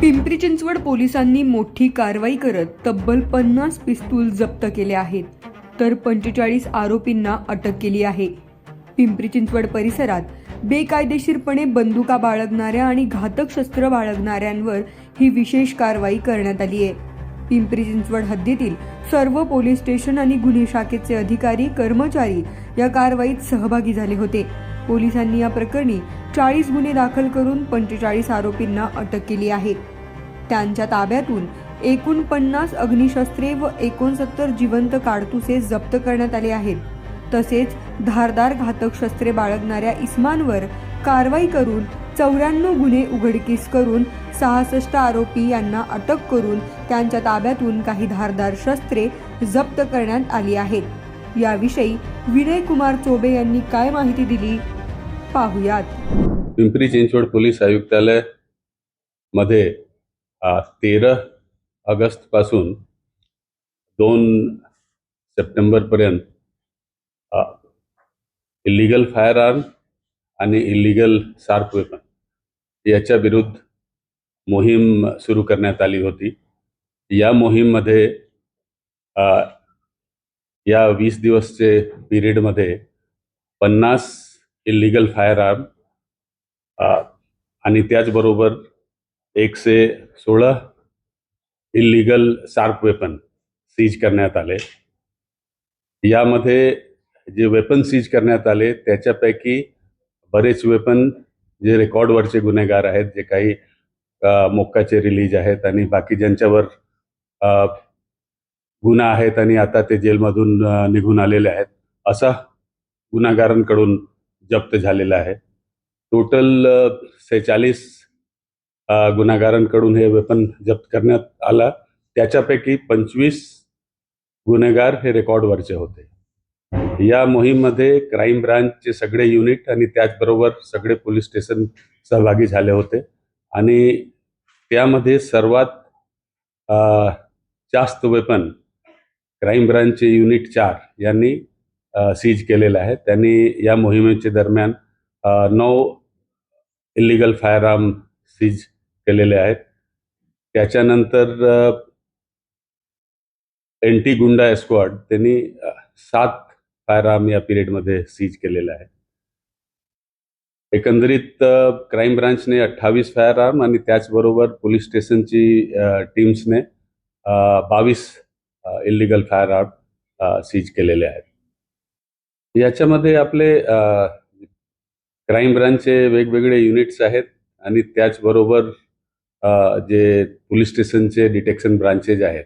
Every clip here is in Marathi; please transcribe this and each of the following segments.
पिंपरी चिंचवड पोलिसांनी मोठी कारवाई करत तब्बल पन्नास पिस्तूल जप्त केले आहेत तर पंचेचाळीस आरोपींना अटक केली आहे. पिंपरी चिंचवड परिसरात बेकायदेशीरपणे बंदुका बाळगणाऱ्या आणि घातक शस्त्र बाळगणाऱ्यांवर ही विशेष कारवाई करण्यात आली आहे. पिंपरी चिंचवड हद्दीतील सर्व पोलीस स्टेशन आणि गुन्हे शाखेचे अधिकारी कर्मचारी या कारवाईत सहभागी झाले होते. पोलिसांनी या प्रकरणी चाळीस गुन्हे दाखल करून पंचेचाळीस आरोपींना अटक केली आहे. त्यांच्या ताब्यातून एकूण पन्नास अग्निशस्त्रे व एकोणसत्तर जिवंत काडतुसे जप्त करण्यात आले आहेत. तसेच धारदार घातक शस्त्रे बाळगणाऱ्या इस्मांवर कारवाई करून चौऱ्याण्णव गुन्हे उघडकीस करून सहासष्ट आरोपी यांना अटक करून त्यांच्या ताब्यातून काही धारदार शस्त्रे जप्त करण्यात आली आहेत. याविषयी विनय कुमार चोबे यांनी काय माहिती दिली? पाहुयात. पिंपरी चिंचवड पोलीस आयुक्तालयमध्ये तेरा ऑगस्टपासून दोन सप्टेंबरपर्यंत इलिगल फायर आर्म आणि इलिगल सार्प वेपन याच्या विरुद्ध मोहीम सुरू करण्यात आली होती. या मोहीममध्ये या वीस दिवसचे पिरियडमध्ये पन्नास इलिगल फायर आर्म आणि त्याचबरोबर एकशे सोळा इलिगल शार्प वेपन सीज करण्यात आले. यामध्ये जे वेपन सीज करण्यात आले त्याच्यापैकी बरेच वेपन जे रेकॉर्डवरचे गुन्हेगार आहेत जे काही मोक्काचे रिलीज आहेत आणि बाकी ज्यांच्यावर गुन्हा आहेत आणि आता ते जेलमधून निघून आलेले आहेत असा गुन्हागारांकडून जप्त झालेला आहे. टोटल सेहेचाळीस गुन्हेगारांकडून हे वेपन जप्त करण्यात आला. त्याच्यापैकी पंचवीस गुन्हेगार हे रेकॉर्डवरचे होते. या मोहीममध्ये क्राईम ब्रांचचे सगळे युनिट आणि त्याचबरोबर सगळे पोलीस स्टेशन सहभागी झाले होते. आणि त्यामध्ये सर्वात जास्त वेपन क्राईम ब्रांचचे युनिट चार यांनी सीज केलेलं आहे. त्यांनी या मोहिमेच्या दरम्यान नऊ इलिगल फायर आर्म सीज केलेले आहेत. त्याच्यानंतर एंटी गुंडा स्क्वॉड त्यांनी सात फायर आर्म या पिरियडमध्ये सीज केलेले आहे एकंदरीत क्राईम ब्रांचने अठ्ठावीस फायर आर्म आणि त्याचबरोबर पोलीस स्टेशनची टीम्सने बावीस इलिगल फायर आर्म सीज केलेले आहेत. याच्यामध्ये आपले क्राईम ब्रांचचे वेगवेगळे युनिट्स आहेत आणि त्याचबरोबर जे पोलीस स्टेशनचे डिटेक्शन ब्रांचेस आहेत.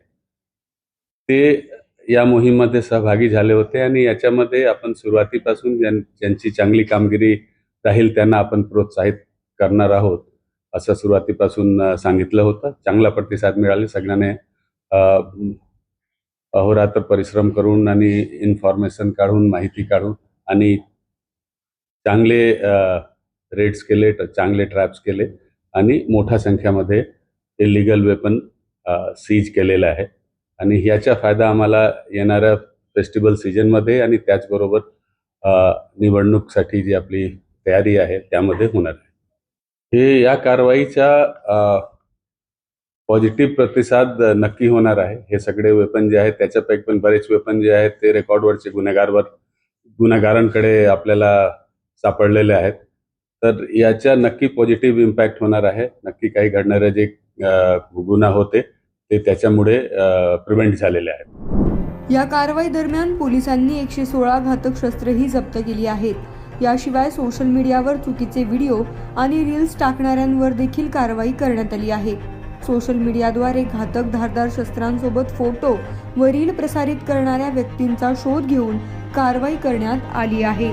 ते या मोहीममध्ये सहभागी झाले होते आणि याच्यामध्ये आपण सुरुवातीपासून ज्यां ज्यांची चांगली कामगिरी राहील त्यांना आपण प्रोत्साहित करणार आहोत असं सुरुवातीपासून सांगितलं होतं. चांगला प्रतिसाद मिळाले. सगळ्यांनी अहोरात्र परिश्रम करून आणि इन्फॉर्मेशन काढून माहिती काढून आणि चांगले रेड्स केले चांगले ट्रॅप्स केले आणि मोठ्या संख्यामध्ये इलिगल वेपन सीज केलेलं आहे. आणि ह्याचा फायदा आम्हाला येणाऱ्या फेस्टिवल सीजनमध्ये आणि त्याचबरोबर निवडणूकसाठी जी आपली तयारी आहे त्यामध्ये होणार आहे. हे या कारवाईचा पॉझिटिव्ह प्रतिसाद नक्की होणार आहे. हे सगळे वेपन जे आहेत त्याच्यापैकी पण बरेच वेपन जे आहेत ते रेकॉर्डवरचे गुन्हेगारवर गुन्हेगारांकडे आपल्याला सापडलेले आहेत. तर याच्या नक्की पॉझिटिव्ह इम्पॅक्ट होणार आहे. नक्की काही घडणारे जे गुन्हा होते ते त्याच्यामुळे प्रिव्हेंट झालेले आहेत. या कारवाई दरम्यान पोलिसांनी एकशे सोळा घातक शस्त्रही जप्त केली आहेत. याशिवाय सोशल मीडियावर चुकीचे व्हिडिओ आणि रील्स टाकणाऱ्यांवर देखील कारवाई करण्यात आली आहे. सोशल मीडियाद्वारे घातक धारदार शस्त्रांसोबत फोटो व रील प्रसारित करणाऱ्या व्यक्तींचा शोध घेऊन कारवाई करण्यात आली आहे.